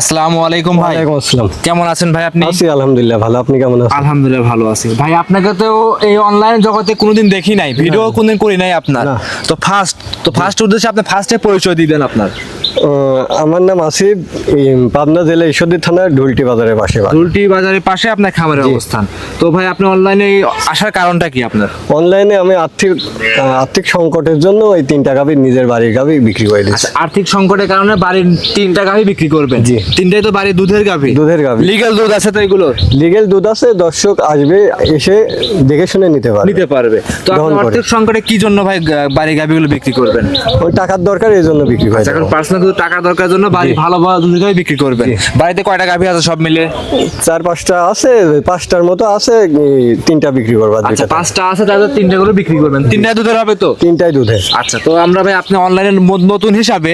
আসসালামু আলাইকুম ভাই। আসসালাম। কেমন আছেন ভাই আপনি? আছি আলহামদুলিল্লাহ ভালো। আপনি কেমন আছেন? আলহামদুলিল্লাহ ভালো আছি। ভাই আপনাকে তো এই অনলাইন জগতে কোনোদিন দেখি নাই ভিডিও কোনোদিন করি নাই আপনার। তো ফার্স্ট তো ফার্স্ট উদ্দেশ্যে আপনি ফার্স্টে পরিচয় দিবেন আপনার। আমার নাম আসিফ এই পাবনা জেলা ঈশ্বরদী থানার ঢুলটি বাজারের পাশে। রুলটি বাজারের পাশে আপনার খামারের অবস্থান। তো ভাই আপনি অনলাইনে আসার কারণটা কি আপনার? অনলাইনে আমি আর্থিক আর্থিক সংকটের জন্য ওই তিনটা গাভি নিজের বাড়ির গাভি বিক্রি করে দিচ্ছি আর্থিক সংকটের কারণে বাড়ির তিনটা গাভি বিক্রি করবেন? জি। তিনটাই তো বাড়ির দুধের গাভি। দুধের গাভি। লিগ্যাল দুধ আছে তো এগুলো লিগেল দুধ আছে দর্শক আসবে এসে দেখে শুনে নিতে পারবে। নিতে পারবে। তো আপনি আর্থিক সংকটে কি জন্য ভাই বাড়ির গাভিগুলো বিক্রি করবেন? ওই টাকার দরকার এই জন্য বিক্রি দেবো। পার্সোনাল কিছু টাকা দরকার জন্য বাড়ি ভালো ভালো বিক্রি করবেন। বাড়িতে কয়টা গাভি আছে সব মিলে চার পাঁচটা আছে পাঁচটার মতো আছে তিনটা বিক্রি করবা আচ্ছা পাঁচটা আছে তাহলে তিনটা করে বিক্রি করবেন। তিনটা দুধের হবে তো? তিনটাই দুধের। আচ্ছা তো আমরা ভাই আপনি অনলাইনে নতুন হিসাবে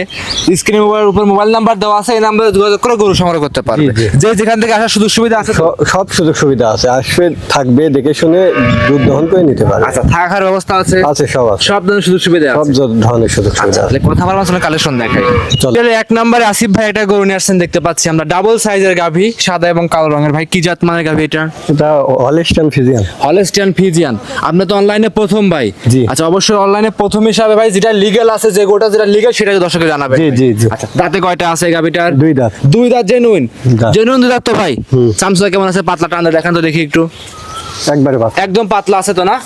স্ক্রিনে মোবাইল উপর মোবাইল নাম্বার দেওয়া আছে এই নাম্বারে যোগাযোগ করে গরু সংগ্রহ করতে পারবে। যে যেখান থেকে আসার সুযোগ সুবিধা আছে সব সুযোগ সুবিধা আছে আসবে থাকবে দেখে শুনে দুধ দহন করে নিতে পারবে। আচ্ছা থাকার ব্যবস্থা আছে? আছে সব আছে। সব ধরনের সুযোগ সুবিধা আছে? জ- ধরনের সুযোগ সুবিধা আছে। কথা বলার মাঝখানে কালেকশন দেখাই। চলো। এক নম্বরে আসিফ ভাই একটা গরু নিয়ে আসছেন দেখতে পাচ্ছি আমরা। ডাবল সাইজের গাভি সাদা এবং কালো রঙের। ভাই কি জাত মানের গাভি এটা? এটা হলিস্টান ফিজিয়ান হলেস্টিয়ান ফিজিয়ান আপনি তো অনলাইনে প্রথম ভাই। জি। আচ্ছা অবশ্যই অনলাইনে প্রথম হিসাবে ভাই যেটা লিগ্যাল আছে যে গোটা যেটা লিগ্যাল সেটা দর্শকে জানাবে। জি জি জি। আচ্ছা দাঁতে কয়টা আছে গাভিটার? দুই দাঁত। দুই দাঁত জেনুইন। জেনুইন দুই দাঁত তো ভাই। চামচা কেমন আছে? পাতলা টান দেখান তো দেখি একটু। একবারে একদম পাতলা আছে তো না?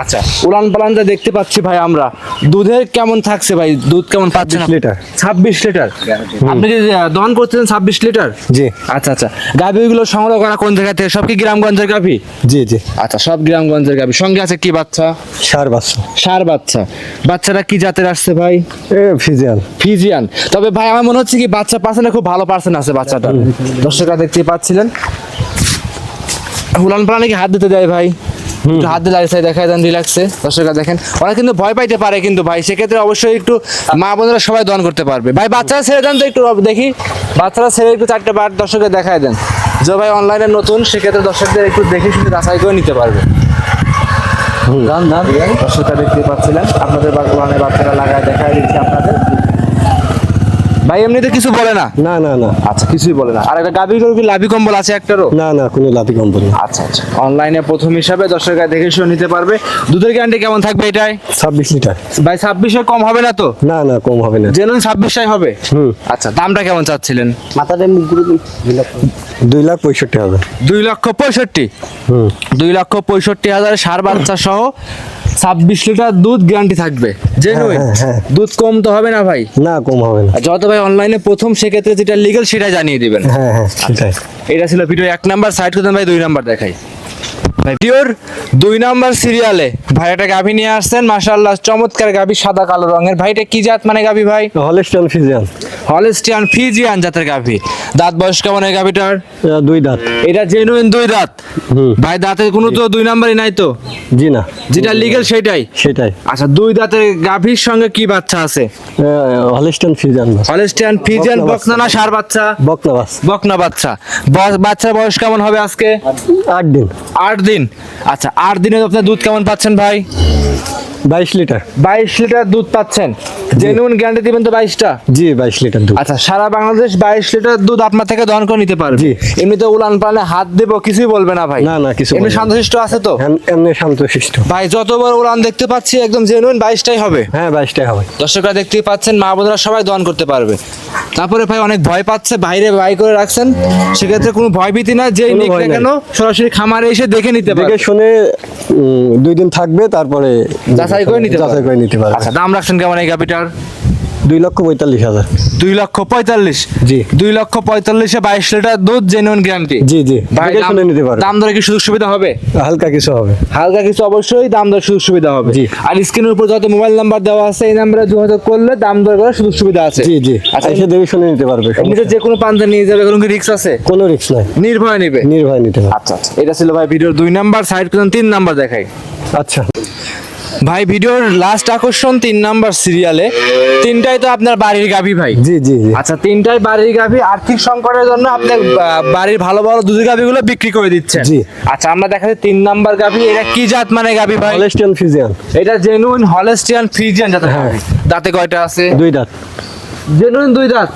আচ্ছা উলান পালান যা দেখতে পাচ্ছি ভাই আমরা। দুধের কেমন থাকছে ভাই? দুধ কেমন পাচ্ছেন লিটার। ছাব্বিশ লিটার? আপনি যে দহন করতেছেন ছাব্বিশ লিটার? জি। আচ্ছা আচ্ছা। গাভিগুলো সংগ্রহ করা কোন জায়গা থেকে সব কি গ্রামগঞ্জের গাভি? জি জি। আচ্ছা সব গ্রামগঞ্জের গাভি। সঙ্গে আছে কি বাচ্চা? সার বাচ্চা। সার বাচ্চা। বাচ্চাটা কি জাতের আসছে ভাই? এ ফিজিয়ান। ফিজিয়ান। তবে ভাই আমার মনে হচ্ছে কি বাচ্চা পার্সেন্টে খুব ভালো পার্সেন্ট আছে বাচ্চাটা। দর্শকরা দেখতে পাচ্ছিলেন। হুলান পালানে কি হাত দিতে দেয় ভাই? একটু হাত দিলে সাইড দেখায় দেন রিল্যাক্সে দর্শকরা দেখেন ওরা কিন্তু ভয় পাইতে পারে কিন্তু ভাই সেক্ষেত্রে অবশ্যই একটু মা বোনেরা সবাই দন করতে পারবে। ভাই বাচ্চারা ছেড়ে দেন তো একটু দেখি। বাচ্চারা ছেড়ে একটু চারটে বার দর্শকের দেখায় দেন। যে ভাই অনলাইনে নতুন সেক্ষেত্রে দর্শকদের একটু দেখে শুনে যাচাই করে নিতে পারবে। দর্শকরা দেখতে পাচ্ছিলেন। আপনাদের বাগানে বাচ্চারা লাগায় দেখায় দিচ্ছি। আপনাদের ভাই এমনিতে কিছু বলে না? না না না। আচ্ছা কিছুই বলে না। আর একটা গাভী গরু কি লাভি কম্বল আছে একটারও? না না কোনো লাভি কম্বল না। আচ্ছা আচ্ছা। অনলাইনে প্রথম হিসাবে দর্শকরা দেখে শুনে নিতে পারবে। দুধের গ্যারান্টি কেমন থাকবে এটাই? ছাব্বিশ লিটার। ভাই ছাব্বিশে কম হবে না তো? না না কম হবে না। জেনুন ছাব্বিশটাই হবে? হুম। আচ্ছা দামটা কেমন চাচ্ছিলেন? মাথাটা দুই লাখ পঁয়ষট্টি হবে। দুই লক্ষ পঁয়ষট্টি? হুম। দুই লক্ষ পঁয়ষট্টি হাজার সার বাচ্চা সহ ছাব্বিশ লিটার দুধ গ্যারান্টি থাকবে। জেনুইন হ্যাঁ, হ্যাঁ। দুধ কম তো হবে না ভাই? না কম হবে না। যত ভাই অনলাইনে প্রথম সেক্ষেত্রে যেটা লিগেল সেটা জানিয়ে দিবেন। হ্যাঁ হ্যাঁ এটা ছিল ভিডিও এক নাম্বার সাইড করতেন ভাই দুই নাম্বার দেখাই। ভিডিওর দুই নাম্বার সিরিয়ালে। ভাই একটা গাভী নিয়ে আসছেন মাশাআল্লাহ চমৎকার গাভী সাদা কালো রঙের। ভাই এটা কি জাত মানে গাভী ভাই? ফিজিয়ান। হলিস্টিয়ান ফিজিয়ান জাতের গাভী। দাঁত বয়স কেমন এই গাভীটার? দুই দাঁত। এটা জেনুইন দুই দাঁত? ভাই দাঁতের কোনো তো দুই নাম্বারই নাই তো? জি না। যেটা লিগেল সেটাই। সেটাই। আচ্ছা দুই দাঁতের গাভীর সঙ্গে কি বাচ্চা আছে? হলিস্টান ফিজিয়ান হলিস্টিয়ান ফিজিয়ান বকনা না সার বাচ্চা? বকনা বাস বকনা বাচ্চা। বাচ্চার বয়স কেমন হবে আজকে? আট দিন। আট দিন। আচ্ছা আট দিনে আপনার দুধ কেমন পাচ্ছেন ভাই? বাইশ লিটার। বাইশ লিটার দুধ পাচ্ছেন। জেনুইন গ্যারান্টি দিবেন তো বাইশটা? জি বাইশ লিটার দুধ। আচ্ছা সারা বাংলাদেশ বাইশ লিটার দুধ আপনার থেকে দহন করে নিতে পারবে? জি। এমনিতে উলান পালানে হাত দেবো কিছুই বলবে না ভাই। না, না, কিছু এমনি শান্তশিষ্ট আছে তো? এমনি শান্তশিষ্ট। ভাই যতবার উলান দেখতে পাচ্ছি একদম জেনুইন বাইশটাই হবে। হ্যাঁ বাইশটাই হবে। দর্শকরা দেখতেই পাচ্ছেন মা বোনেরা সবাই দহন করতে পারবে। তারপরে ভাই অনেক ভয় পাচ্ছে বাইরে বাই করে রাখছেন। সেক্ষেত্রে কোনো ভয় ভীতি না যে কোনো নিক না কেন সরাসরি খামারে এসে দেখে নিতে পারবে। দেখে শুনে দুই দিন থাকবে তারপরে যাচাই করে নিতে যাচাই করে নিতে পারবে। আচ্ছা দাম রাখছেন কেমন এই গাভিটার? দুই লক্ষ পঁয়তাল্লিশ হাজার। দুই লক্ষ পঁয়তাল্লিশ? জি। দুই লক্ষ পঁয়তাল্লিশে বাইশ লিটার দুধ জেনুইন গ্যারান্টি জি জি। ভাই শুনে নিতে পারবে। দাম দরে কি সুযোগ সুবিধা হবে? হালকা কিছু হবে। হালকা কিছু অবশ্যই দাম দর সুযোগ সুবিধা হবে। জি। আর স্ক্রিনের উপর যত মোবাইল নাম্বার দেওয়া আছে এই নাম্বারে যোগাযোগ করলে দাম দর করার সুযোগ সুবিধা আছে। জি জি। আচ্ছা এসে দেখে শুনে নিতে পারবে এমনিতে যে কোনো প্রান্তে নিয়ে যাবে কোনো কি রিক্স আছে? কোনো রিস্ক নাই। নির্ভয় নেবে। নির্ভয় নিতে পারবে। আচ্ছা আচ্ছা। এটা ছিল ভাই ভিডিওর দুই নাম্বার সাইড করুন তিন নাম্বার দেখাই। আচ্ছা। ভাই ভিডিওর লাস্ট আকর্ষণ তিন নাম্বার সিরিয়ালে তিনটাই তো আপনার বাড়ির গাভী ভাই। জি জি আচ্ছা তিনটাই বাড়ির গাভী। আর্থিক সংকটের জন্য আপনি বাড়ির ভালো ভালো দুধের গাভীগুলো বিক্রি করে দিচ্ছেন। জি। আচ্ছা আমরা দেখাতে তিন নাম্বার গাভী। এটা কি জাত মানে গাভী ভাই? হলেস্টিয়ান ফ্রিজিয়ান এটা জেনুইন হলেস্টিয়ান ফ্রিজিয়ান জাতের হ্যাঁ। দাঁতে কয়টা আছে? দুই দাঁত। জেনুইন দুই দাঁত?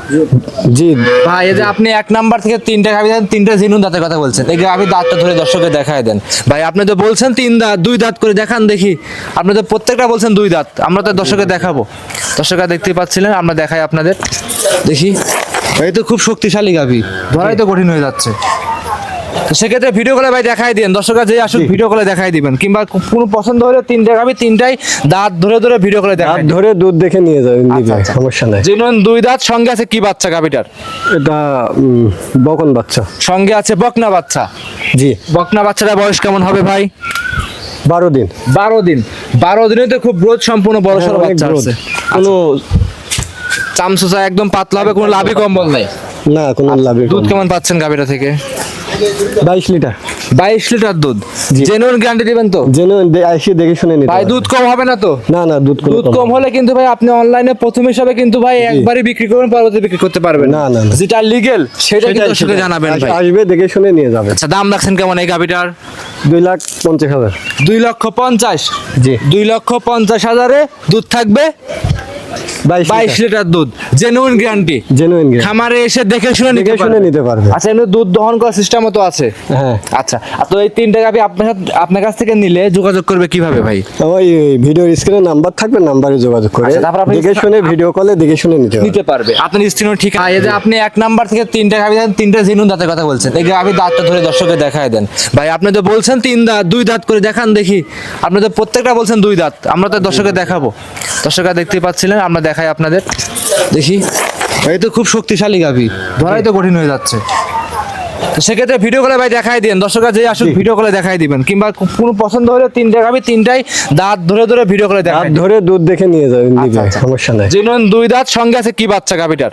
জি। ভাই এই যে আপনি এক নাম্বার থেকে তিনটা গাভি দেন তিনটা জেনুইন দাঁতের কথা বলছেন। এই গাভি দাঁতটা ধরে দর্শককে দেখায় দেন। ভাই আপনি তো বলছেন তিন দাঁত দুই দাঁত করে দেখান দেখি। আপনি তো প্রত্যেকটা বলছেন দুই দাঁত আমরা তো দর্শককে দেখাবো। দর্শকরা দেখতেই পাচ্ছিলেন আমরা দেখাই আপনাদের। দেখি। এই তো খুব শক্তিশালী গাভি ধরাই তো কঠিন হয়ে যাচ্ছে। সেক্ষেত্রে ভিডিও কলে ভাই দেখাই দিন দর্শকরা যে আসুক ভিডিও কলে দেখাই দিবেন। কিংবা কোনো পছন্দ হলে তিনটা গাভি তিনটাই দাঁত ধরে ধরে ভিডিও কলে দেখাই ধরে দুধ দেখে নিয়ে যাবেন নিবে আচ্ছা। সমস্যা নাই। জেনুইন দুই দাঁত সঙ্গে আছে কি বাচ্চা গাভিটার? এটা বকন বাচ্চা। সঙ্গে আছে বকনা বাচ্চা। জি। বকনা বাচ্চাটা বয়স কেমন হবে ভাই? বারো দিন। বারো দিন। বারো দিনে তো খুব গ্রোথ সম্পূর্ণ বড় সড়ো হ্যাঁ, বাচ্চা আছে। কোনো চামচুচা একদম পাতলা হবে কোনো লাভই কম্বল নাই? না কোনো লাভের দুধ কেমন পাচ্ছেন গাভিটা থেকে? বাইশ লিটার। বাইশ লিটার দুধ। জেনুইন গ্যারান্টি দিবেন তো? যেন এসে দেখে শুনে নিতে ভাই দুধ কম হবে না তো? না না দুধ দুধ কম হলে কিন্তু ভাই আপনি অনলাইনে প্রথম হিসাবে কিন্তু ভাই একবারই বিক্রি করবেন পরবর্তী বিক্রি করতে পারবেন। না, না। যেটা লিগেল সেটা কিন্তু সেটাই। জানাবেন ভাই। আসবে দেখে শুনে নিয়ে যাবে। আচ্ছা দাম রাখছেন কেমন এই গাভিটার? দুই লাখ পঞ্চাশ হাজার। দুই লক্ষ পঞ্চাশ। জি। দুই লক্ষ পঞ্চাশ হাজারে দুধ থাকবে বাইশ লিটার। দুধ জেনুইন গ্যারান্টি জেনুইন খামারে এসে দেখে শুনে নিতে শুনে নিতে পারবে। আচ্ছা এমনি দুধ দহন করার সিস্টেমও তো আছে। হ্যাঁ। আচ্ছা তো এই তিনটা গাভি আপনার সাথে- আপনার কাছ থেকে নিলে যোগাযোগ করবে কীভাবে ভাই? ওই ভিডিওর স্ক্রিনে নাম্বার থাকবে নাম্বারে যোগাযোগ করে আচ্ছা, দেখে শুনে ভিডিও কলে দেখে শুনে নিতে নিতে পারবে। আপনার স্ত্রীর ঠিক আছে। যে আপনি এক নাম্বার থেকে তিনটা গাভি দেন তিনটা জিনুন দাঁতের কথা বলছেন। এই গাভি দাঁতটা ধরে দর্শককে দেখায় দেন। ভাই আপনি তো বলছেন তিন দাঁত দুই দাঁত করে দেখান দেখি। আপনি তো প্রত্যেকটা বলছেন দুই দাঁত। আমরা তো দর্শককে দেখাবো। দর্শকরা দেখতেই পাচ্ছিলেন। আমরা দেখাই আপনাদের। দেখি। এই তো খুব শক্তিশালী গাভি। ধরাই তো কঠিন হয়ে যাচ্ছে। সেক্ষেত্রে ভিডিও কলে ভাই দেখাই দিন দর্শকরা যে আসুক ভিডিও কলে দেখাই দিবেন। কিংবা কোনো পছন্দ হলে তিনটা গাভি তিনটাই দাঁত ধরে ধরে ভিডিও কলে দেখাই ধরে দুধ দেখে নিয়ে যাবে নিবে আচ্ছা। সমস্যা নাই। জেনুইন দুই দাঁত সঙ্গে আছে কি বাচ্চা গাভিটার?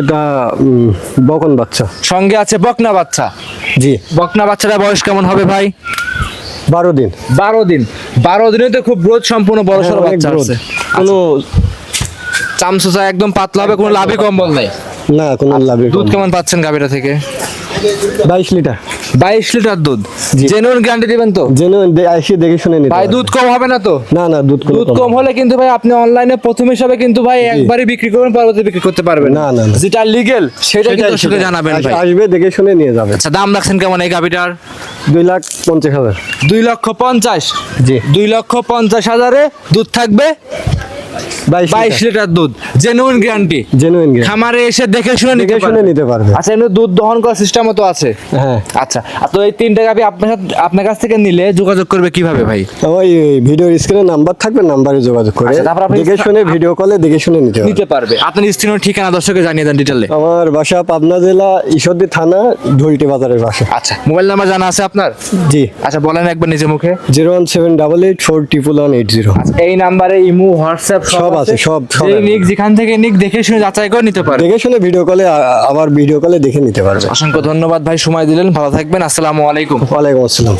এটা বকন বাচ্চা। সঙ্গে আছে বকনা বাচ্চা। জি। বকনা বাচ্চাটা বয়স কেমন হবে ভাই? বারো দিন। বারো দিন। বারো দিনে তো খুব গ্রোথ সম্পূর্ণ বড় সড়ো হ্যাঁ, বাচ্চা আছে। কোনো চামচুচা একদম পাতলা হবে কোনো লাভই কম্বল নাই? না কোনো লাভের দুধ কেমন পাচ্ছেন গাভিটা থেকে? বাইশ লিটার। বাইশ লিটার দুধ। জেনুইন গ্যারান্টি দিবেন তো? যেন এসে দেখে শুনে নিতে ভাই দুধ কম হবে না তো? না না দুধ দুধ কম হলে কিন্তু ভাই আপনি অনলাইনে প্রথম হিসাবে কিন্তু ভাই একবারই বিক্রি করবেন পরবর্তী বিক্রি করতে পারবেন। না, না। যেটা লিগেল সেটা কিন্তু দর্শককে জানাবেন ভাই। আসবে দেখে শুনে নিয়ে যাবে। আচ্ছা দাম রাখছেন কেমন এই গাভিটার? দুই লাখ পঞ্চাশ হাজার। দুই লক্ষ পঞ্চাশ? জি। দুই লক্ষ পঞ্চাশ হাজারে দুধ থাকবে বাইশ লিটার। দুধ জেনুইন গ্যারান্টি জেনুইন খামারে এসে দেখে শুনে নিতে দেখে শুনে নিতে পারবে। আচ্ছা এমনি দুধ দহন করার সিস্টেমও তো আছে। হ্যাঁ। আচ্ছা আর তো এই তিনটা গাভি আপনার সাথে- আপনার কাছ থেকে নিলে যোগাযোগ করবে কীভাবে ভাই? ওই ভিডিওর স্ক্রিনে নাম্বার থাকবে নাম্বারে যোগাযোগ করে আচ্ছা, তারপর আপনি- দেখে শুনে ভিডিও কলে দেখে শুনে নিতে নিতে পারবে। আপনার স্ত্রীর ঠিকানা দর্শকে জানিয়ে দেন ডিটেলে আমার বাসা পাবনা জেলা ঈশ্বরদী থানা ঢুলটি বাজারের পাশে। আচ্ছা মোবাইল নাম্বার জানা আছে আপনার? জি। আচ্ছা বলেন একবার নিজে মুখে। Zero one seven double eight four triple one eight zero. আচ্ছা, এই নাম্বারে ইমো হোয়াটসঅ্যাপ সব আছে, সব, নিক যেখান থেকে নিক দেখে শুনে যাচাই করে নিতে পারে। দেখে শুনে ভিডিও কলে আবার ভিডিও কলে দেখে নিতে পারবে। অসংখ্য ধন্যবাদ ভাই সময় দিলেন ভালো থাকবেন আসসালামু আলাইকুম। ওয়ালাইকুম আসসালাম।